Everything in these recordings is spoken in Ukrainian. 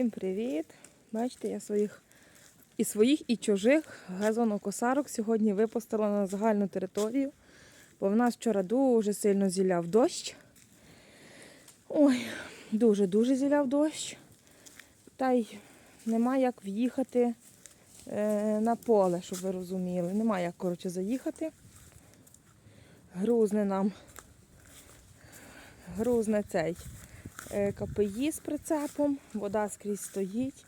Всім привіт! Бачите, я своїх і своїх, і чужих газонокосарок сьогодні випустила на загальну територію, бо в нас вчора дуже сильно зіляв дощ. Ой, дуже-дуже зіляв дощ. Та й нема як в'їхати е, на поле, щоб ви розуміли. Нема як, коротше, заїхати. Грузне нам. Грузне цей КПІ з прицепом, вода скрізь стоїть.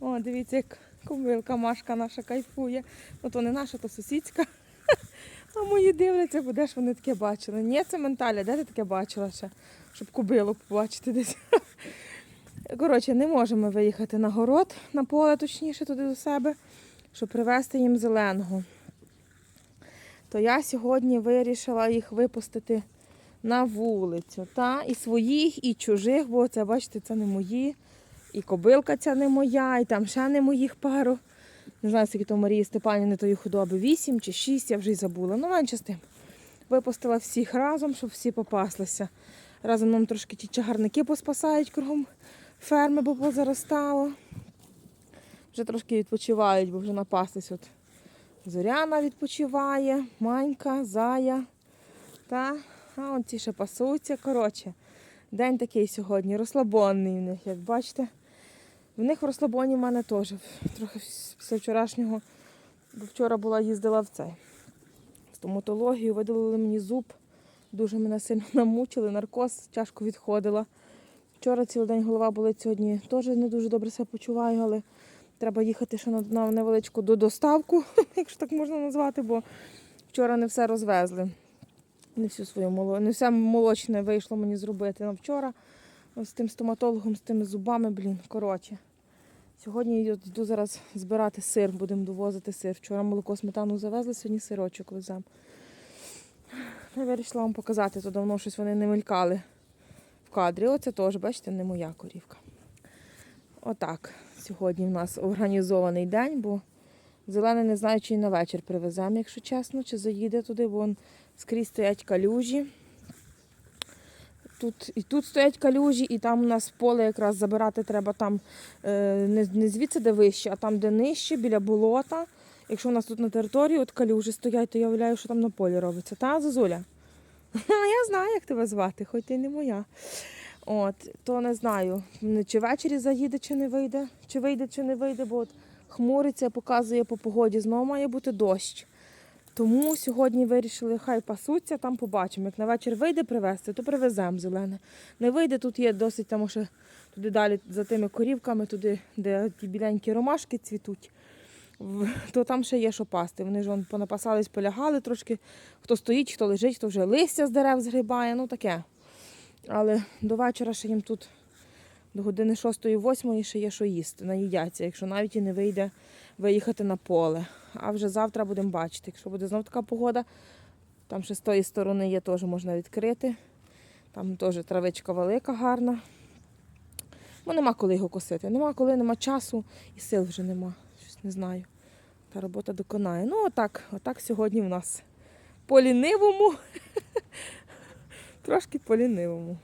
О, дивіться, як кобилка Машка наша кайфує. Ну то не наша, то сусідська. А мої дивляться, бо де ж вони таке бачили. Ні, це менталя, де ти таке бачила ще, щоб кобилу побачити десь. Коротше, не можемо виїхати на город, на поле, точніше, туди до себе, щоб привезти їм зеленого. То я сьогодні вирішила їх випустити на вулицю. Та? І своїх, і чужих, бо це, бачите, це не мої. І кобилка ця не моя, і там ще не моїх пару. Не знаю, скільки то Марії Степанівни тої худоби, вісім чи шість, я вже й забула. Ну, менше з тим. Випустила всіх разом, щоб всі попаслися. Разом нам трошки ті чагарники поспасають кругом ферми, бо позаростало. Вже трошки відпочивають, бо вже напаслись. От Зоряна відпочиває, Манька, Зая. Та а он ці ще пасуться. Коротше, день такий сьогодні, розслабонний в них, як бачите. В них в розслабоні в мене теж трохи після вчорашнього, бо вчора була їздила в цей стоматологію, видалили мені зуб, дуже мене сильно намучили, наркоз тяжко відходила. Вчора цілий день голова болить сьогодні, теж не дуже добре себе почуваю, але треба їхати ще на, невеличку додоставку, якщо так можна назвати, бо вчора не все розвезли. Не всю свою моло... не все молочне вийшло мені зробити на вчора. З тим стоматологом, з тими зубами, блін, коротше. Сьогодні я йду зараз збирати сир, будемо довозити сир. Вчора молоко сметану завезли, сьогодні сирочок веземо. Я вирішила вам показати, то давно щось вони не мелькали в кадрі. Оце теж, бачите, не моя корівка. Отак. Сьогодні в нас організований день, бо зелений не знаю, чи на вечір привеземо, якщо чесно, чи заїде туди, бо он скрізь стоять калюжі. Тут, і тут стоять калюжі, і там у нас поле якраз забирати треба там е, не, не звідси, де вище, а там, де нижче, біля болота. Якщо у нас тут на території от калюжі стоять, то я уявляю, що там на полі робиться. Та, Зозуля? Я знаю, як тебе звати, хоч ти не моя. От, то не знаю, чи ввечері заїде, чи не вийде, чи вийде, чи не вийде, бо от хмуриться, показує по погоді, знову має бути дощ. Тому сьогодні вирішили, хай пасуться, там побачимо. Як на вечір вийде привезти, то привеземо зелене. Не вийде, тут є досить, тому що туди далі за тими корівками, туди, де ті біленькі ромашки цвітуть, то там ще є що пасти. Вони ж вон понапасались, полягали трошки. Хто стоїть, хто лежить, хто вже листя з дерев згрібає, ну таке. Але до вечора ще їм тут до години 6-8 ще є що їсти, наїдяться, якщо навіть і не вийде виїхати на поле. А вже завтра будемо бачити. Якщо буде знов така погода, там ще з тої сторони є, теж можна відкрити. Там теж травичка велика, гарна. Бо нема коли його косити. Нема коли, нема часу і сил вже нема. Щось не знаю. Та робота доконає. Ну, отак, отак сьогодні в нас. По лінивому. Трошки по лінивому.